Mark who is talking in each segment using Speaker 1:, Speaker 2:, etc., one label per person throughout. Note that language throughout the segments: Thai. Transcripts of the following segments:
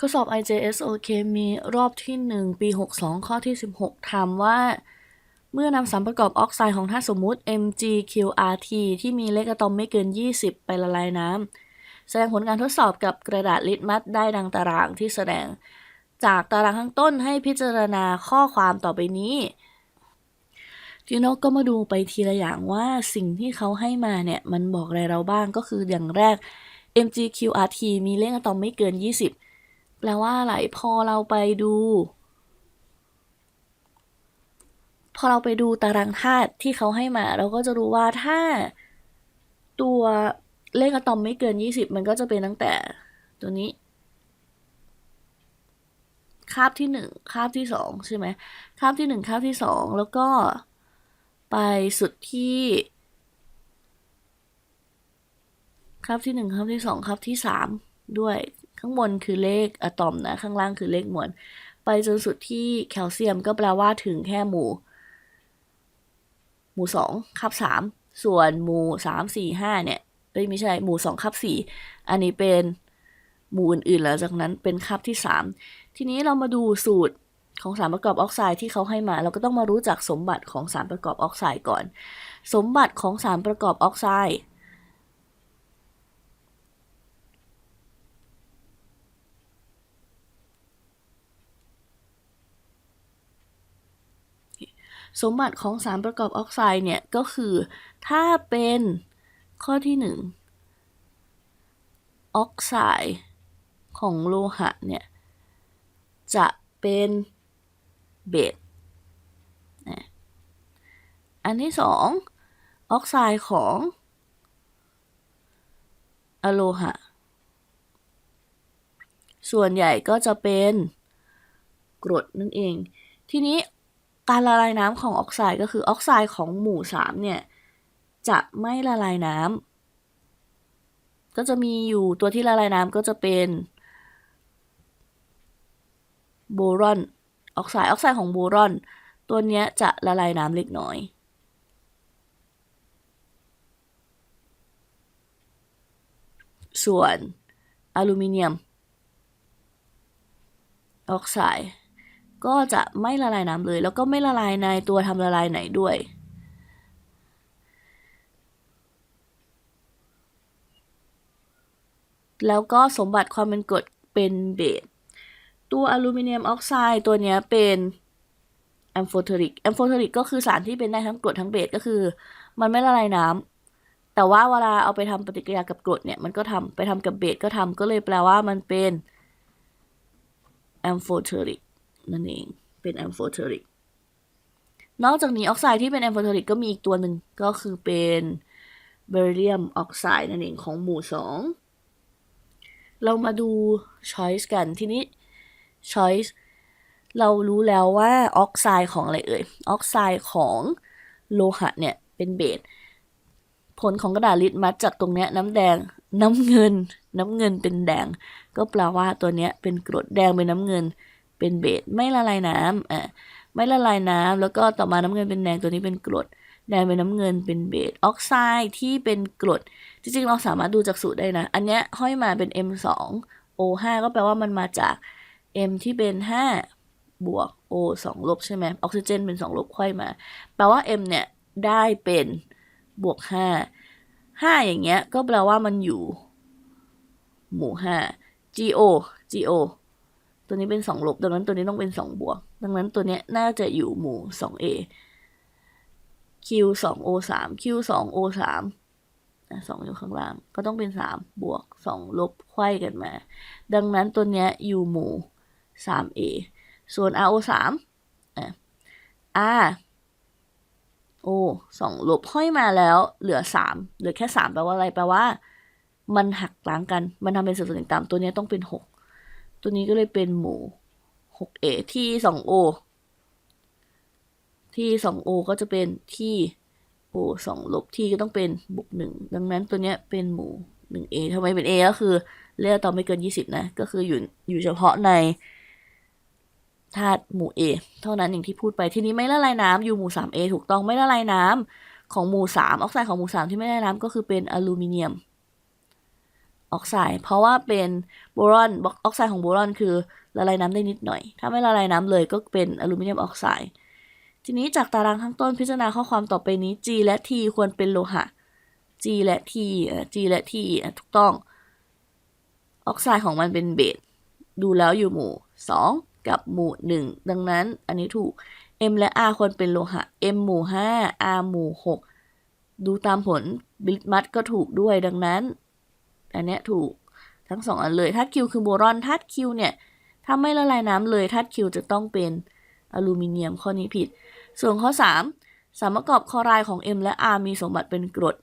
Speaker 1: ข้อสอบ IJSOK มีรอบที่ 1 ปี 62 ข้อที่ 16 ถามว่า เมื่อนำสารประกอบออกไซด์ของธาตุสมมุติ MgQRT ที่มีเลขอะตอมไม่เกิน 20 ไปละลายน้ำแสดงผลการทดสอบกับกระดาษลิตมัสได้ดังตารางที่แสดง จากตารางข้างต้นให้พิจารณาข้อความต่อไปนี้ทีนกก็มาดูไปทีละอย่างว่าสิ่งที่เขาให้มาเนี่ย มันบอกอะไรเราบ้างก็คืออย่างแรก MgQRT มีเลขอะตอมไม่เกิน 20 แปลว่าอะไร พอเราไปดู พอเราไปดูตารางธาตุที่เขาให้มา เราก็จะรู้ว่าถ้าตัวเลขอะตอมไม่เกิน 20 มันก็จะเป็นตั้งแต่ตัวนี้ คาบที่ 1 คาบที่ 2 ใช่ไหมคาบที่ 1 คาบที่ 2 แล้วก็ไปสุดที่คาบที่1คาบที่2คาบที่3ด้วย ข้างบนคือเลขอะตอมนะ ข้างล่างคือเลขมวล ไปจนสุดที่แคลเซียมก็แปลว่าถึงแค่หมู่ หมู่สองคับสามส่วนหมู่สามสี่ห้าเนี่ยเอ้ยไม่ใช่หมู่สองคับสี่อันนี้เป็นหมู่อื่นๆแล้วจากนั้นเป็นคับที่สามทีนี้เรามาดูสูตรของสารประกอบออกไซด์ที่เขาให้มา เราก็ต้องมารู้จักสมบัติของสารประกอบออกไซด์ก่อน สมบัติของสารประกอบออกไซด์ สมบัติของสารประกอบออกไซด์เนี่ยก็คือ ถ้าเป็นข้อที่หนึ่งออกไซด์ของโลหะเนี่ย จะเป็นเบสอันที่สองออกไซด์ของอะโลหะ ส่วนใหญ่ก็จะเป็นกรดนั่นเอง ทีนี้ การละลายน้ำของออกไซด์ก็คือออกไซด์ของหมู่สามเนี่ย จะไม่ละลายน้ำก็จะมีอยู่ตัวที่ละลายน้ำก็จะเป็นโบรอนออกไซด์ออกไซด์ของโบรอน ตัวเนี้ยจะละลายน้ำเล็กน้อย ส่วนอลูมิเนียม ออกไซด์ ก็จะไม่ละลายน้ำเลย แล้วก็ไม่ละลายในตัวทำละลายไหนด้วยแล้วก็สมบัติความเป็นกรดเป็นเบสตัวอลูมิเนียมออกไซด์ตัวนี้เป็นแอมโฟเทอริกแอมโฟเทอริกก็คือสารที่เป็นได้ทั้งกรดทั้งเบสก็คือ มันไม่ละลายน้ำแต่ว่าเวลาเอาไปทำปฏิกิริยากับกรดเนี่ยมันก็ทำไปทำกับเบสก็ทำก็เลยแปลว่ามันเป็นแอมโฟเทอริก นั่นเอง เป็นแอมโฟเทอริก นอกจากนี้ออกไซด์ที่เป็นแอมโฟเทอริกก็มีอีกตัวหนึ่งก็คือเป็นเบริเลียมออกไซด์นั่นเองของหมู่สองเรามาดู choice กันทีนี้ choice เรารู้แล้วว่าออกไซด์ของอะไรเอ่ย ออกไซด์ของโลหะเนี่ยเป็นเบส ผลของกระดาษลิตมัสจากตรงเนี้ยน้ำแดงน้ำเงิน น้ำเงินเป็นแดง ก็แปลว่าตัวเนี้ยเป็นกรดแดงเป็นน้ำเงิน เป็นเบสไม่ละลายน้ำอะไม่ละลายน้ำแล้วก็ต่อมาน้ำเงินเป็นแดงตัวนี้เป็นกรดแดงเป็นน้ำเงินเป็นเบสออกไซด์ที่เป็นกรดจริงๆ เราสามารถดูจากสูตรได้นะ อันเนี้ยห้อยมาเป็น M2 O5 ก็แปลว่ามันมาจาก M ที่เป็น 5 บวก O 2ลบใช่ไหมออกซิเจนเป็น 2 ลบค่อยมา แปลว่า M เนี่ยได้เป็นบวก 5 5 อย่างเงี้ย ก็แปลว่ามันอยู่ หมู่ 5 GO GO ตัวนี้เป็น2ลบ ดังนั้นตัวนี้ต้องเป็น2บวก ดังนั้นตัวเนี้ยน่าจะอยู่หมู่ 2A Q 2 O 3 Q 2 O 3สองอยู่ข้างล่าง ก็ต้องเป็น3บวก2ลบไขว้กันมา ดังนั้นตัวเนี้ยอยู่หมู่ 3A ส่วน RO 3อะ R O 2ลบห้อยมาแล้วเหลือ3เหลือแค่3แปลว่าอะไรแปลว่า มันหักล้างกัน มันทำเป็นสัดส่วนต่างตัวนี้ต้องเป็น6 ตัวนี้ก็เลยเป็นหมู่ 6A ที่ 2O ที่ 2O ก็จะเป็นที่ O 2 ลบที่ก็ต้องเป็นบวก1ดังนั้นตัวเนี้ยเป็นหมู่ 1A ทำไมเป็น A ก็คือเลขอะตอมไม่เกิน 20 นะ ก็คืออยู่อยู่เฉพาะในธาตุหมู่ A เท่านั้นอย่างที่พูดไปทีนี้ไม่ละลายน้ำอยู่หมู่ 3A ถูกต้องไม่ละลายน้ำของหมู่ 3 ออกไซด์ของหมู่ 3 ที่ไม่ละลายน้ำก็คือเป็นอลูมิเนียม ออกไซด์เพราะว่าเป็นโบรอนออกไซด์ของโบรอนคือละลายน้ำได้นิดหน่อย ถ้าไม่ละลายน้ำเลยก็เป็นอลูมิเนียมออกไซด์ทีนี้จากตารางข้างต้นพิจารณาข้อความต่อไปนี้ G และ T ควรเป็นโลหะ G และ T G และ T ถูกต้อง ออกไซด์ของมันเป็นเบสดูแล้วอยู่หมู่ 2 กับหมู่ 1 ดังนั้นอันนี้ถูก M และ R ควรเป็นโลหะ M หมู่ 5 R หมู่ 6 ดูตามผลบิลมัดก็ถูกด้วยดังนั้น อันเนี้ยถูกทั้งสองอันเลยธาตุคิวคือโบรอนธาตุคิวเนี่ยถ้าไม่ละลายน้ำเลยธาตุคิวจะต้องเป็นอลูมิเนียมข้อนี้ผิด ส่วนข้อ 3 สารประกอบคลอไรด์ของ M และ R มีสมบัติเป็นกรด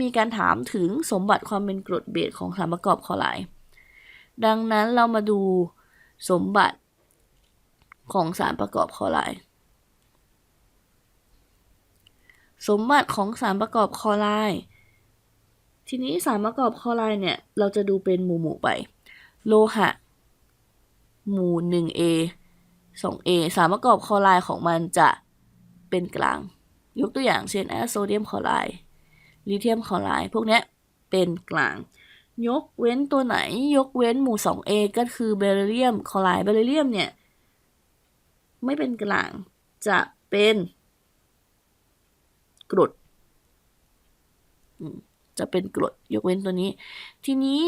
Speaker 1: มีการถามถึงสมบัติความเป็นกรดเบสของสารประกอบคลอไรด์ดังนั้นเรามาดูสมบัติของสารประกอบคลอไรด์สมบัติของสารประกอบคลอไรด์ ทีนี้สารประกอบคลอไรด์เนี่ย เราจะดูเป็นหมู่หมู่ไป โลหะ หมู่ 1A 2A สารประกอบคลอไรด์ของมันจะเป็นกลาง ยกตัวอย่างเช่นแอโซเดียมคลอไรด์ลิเธียมคลอไรด์พวกเนี้ยเป็นกลาง ยกเว้นตัวไหน ยกเว้นหมู่ 2A ก็คือเบริเลียมคลอไรด์เบริเลียมเนี่ย ไม่เป็นกลางจะเป็นกรดอืม จะเป็นกรดยกเว้นตัวนี้ ทีนี้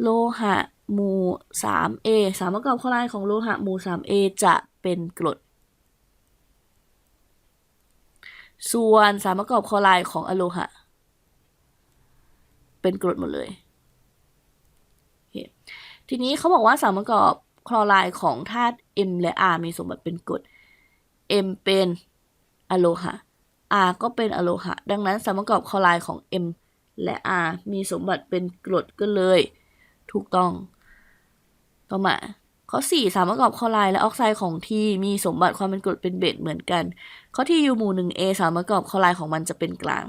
Speaker 1: โลหะหมู่ 3A สารประกอบคลอไรด์ของโลหะหมู่ 3A จะเป็นกรด ส่วนสารประกอบคลอไรด์ของอะโลหะ เป็นกรดหมดเลย ทีนี้เขาบอกว่าสารประกอบคลอไรด์ของธาตุ M และ R มีสมบัติเป็นกรด M เป็นอะโลหะ R ก็เป็นอะโลหะ ดังนั้นสารประกอบคลอไรด์ของ M และ R มีสมบัติเป็นกรดก็เลย ถูกต้อง ต่อมาข้อ 4 สารประกอบคลอไรด์และออกไซด์ของทีมีสมบัติความเป็นกรดเป็นเบสเหมือนกัน ข้อที่อยู่หมู่ 1A สารประกอบคลอไรด์ของมันจะเป็นกลาง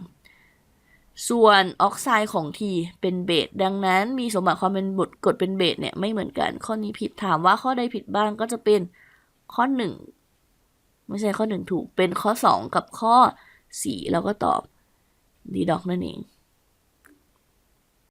Speaker 1: ส่วนออกไซด์ของทีเป็นเบสดังนั้นมีสมบัติความเป็นบทกรดเป็นเบสเนี่ยไม่เหมือนกัน ข้อนี้ผิดถามว่าข้อใดผิดบ้างก็จะเป็นข้อ 1 ไม่ใช่ข้อ 1 ถูกเป็นข้อ 2 กับข้อ 4 แล้วก็ตอบดีด็อกนั่นเอง